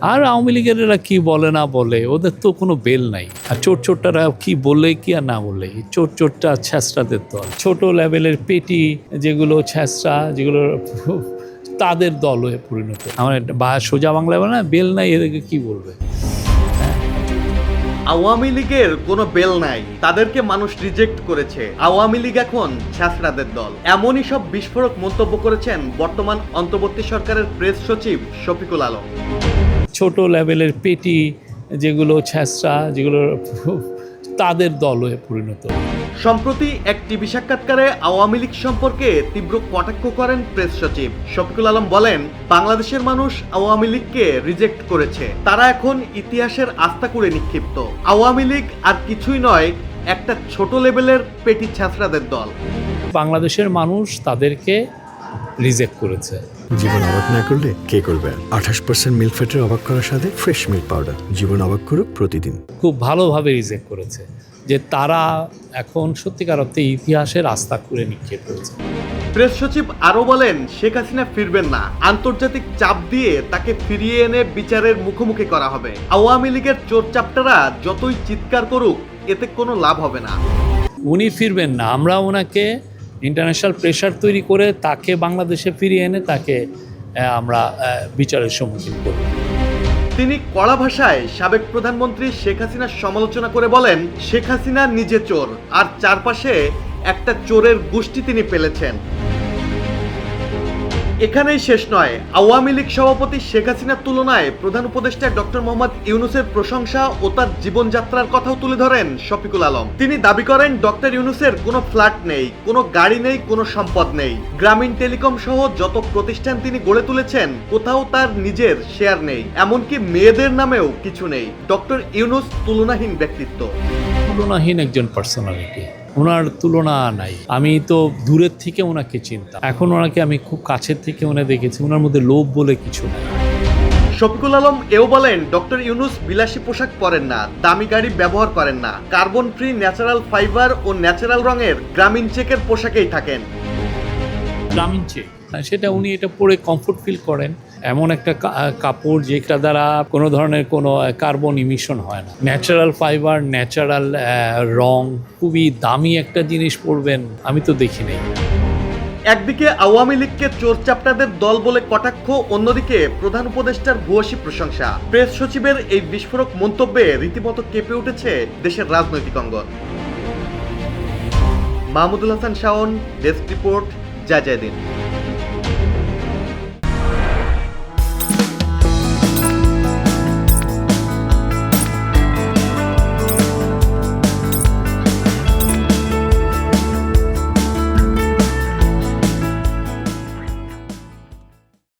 আর আওয়ামী লীগের এরা কি বলে, না বলে, ওদের তো কোনো বেল নাই। আর চোট চোট্টারা কি বললে কি আর না বললে চোট চোট্টা ছ্যাঁচড়াদের দল। ছোট লেভেলের পেটি যেগুলো ছ্যাঁচড়া, যেগুলো তাদের দল হয়ে পরিণত। আমার বা সোজা বাংলায় বলে না, বেল নাই, এদেরকে কি বলবে? আওয়ামী লীগের কোনো বেল নাই, তাদেরকে মানুষ রিজেক্ট করেছে। আওয়ামী লীগ এখন ছ্যাঁচড়াদের দল। এমনই সব বিস্ফোরক মন্তব্য করেছেন বর্তমান অন্তর্বর্তী সরকারের প্রেস সচিব শফিকুল আলম। ছোট লেভেলের পেটি যেগুলো ছ্যাঁচড়া যেগুলো তাদের দল হয়ে পরিণত। সম্প্রতি এক টিভি সাক্ষাৎকারে আওয়ামী লীগ সম্পর্কে তীব্র কটাক্ষ করেন প্রেস সচিব। শফিকুল আলম বলেন বাংলাদেশের মানুষ আওয়ামী লীগকে রিজেক্ট করেছে। তারা এখন ইতিহাসের আস্থা করে নিক্ষিপ্ত। আওয়ামী লীগ আর কিছুই নয় একটা ছোট লেভেলের পেটি ছ্যাঁচড়াদের দল। বাংলাদেশের মানুষ তাদেরকে রিজেক্ট করেছে। জীবন অবাক না করলে কে করবে? আঠাশ পার্সেন্ট মিল্ক ফ্যাটের অবাক করার সাথে ফ্রেশ মিল্ক পাউডার জীবন অবাক করুক প্রতিদিন। খুব ভালোভাবে রিজেক্ট করেছে যে তারা এখন সত্যিকার অর্থে ইতিহাসের আস্থা করে নিক্ষেপ করেছে। প্রেস সচিব আরও বলেন শেখ হাসিনা ফিরবেন না। আন্তর্জাতিক চাপ দিয়ে তাকে ফিরিয়ে এনে বিচারের মুখোমুখি করা হবে। আওয়ামী লীগের চোর চাপটারা যতই চিৎকার করুক এতে কোনো লাভ হবে না। উনি ফিরবেন না আমরা ওনাকে ইন্টারন্যাশনাল প্রেশার তৈরি করে তাকে বাংলাদেশে ফিরিয়ে এনে তাকে আমরা বিচারের সম্মুখীন করব। তিনি কড়া ভাষায় সাবেক প্রধানমন্ত্রী শেখ হাসিনার সমালোচনা করে বলেন, শেখ হাসিনা নিজে চোর, আর চারপাশে একটা চোরের গোষ্ঠী তিনি পেলেছেন এখানেই শেষ নয়। আওয়ামী লীগ সভাপতি শেখ হাসিনার তুলনায় প্রধান উপদেষ্টা ডক্টর মোহাম্মদ ইউনুসের প্রশংসা ও তার জীবনযাত্রার কথাও তুলে ধরেন শফিকুল আলম। তিনি দাবি করেন, ডক্টর ইউনুসের কোনো ফ্ল্যাট নেই, কোনো গাড়ি নেই, কোনো সম্পদ নেই। গ্রামীণ টেলিকম সহ যত প্রতিষ্ঠান তিনি গড়ে তুলেছেন, কোথাও তার নিজের শেয়ার নেই। এমনকি মেয়েদের নামেও কিছু নেই। ডক্টর ইউনুস তুলনাহীন ব্যক্তিত্ব। তুলনাহীন একজন পার্সোনালিটি ওনার তুলনা নাই। আমি তো দূরের থেকে ওনাকে চিনতাম। এখন ওনাকে আমি খুব কাছের থেকে ওনা দেখেছি। ওনার মধ্যে লোভ বলে কিছু নাই। শফিকুল আলম এও বলেন ডক্টর ইউনুস বিলাসী পোশাক পরেন না দামি গাড়ি ব্যবহার করেন না। কার্বন ফ্রি ন্যাচারাল ফাইবার ও ন্যাচারাল রঙের গ্রামীণ চেকের পোশাকেই থাকেন। গ্রামীণ চেক। সেটা উনি এটা পরে কমফোর্ট ফিল করেন। এমন একটা কাপড় যেটা দ্বারা কোনো ধরনের কোনো কার্বন ইমিশন হয় না। ন্যাচারাল ফাইবার ন্যাচারাল রং, খুবই দামি একটা জিনিস পরবেন, আমি তো দেখি নাই। একদিকে আওয়ামী লীগকে চোর চাপটাদের দল বলে কটাক্ষ, অন্যদিকে প্রধান উপদেষ্টার ভূয়সী প্রশংসা। প্রেস সচিবের এই বিস্ফোরক মন্তব্যে রীতিমতো কেঁপে উঠেছে দেশের রাজনৈতিক অঙ্গন। মাহমুদুল হাসান শাওন, ডেস্ক রিপোর্ট যা দিন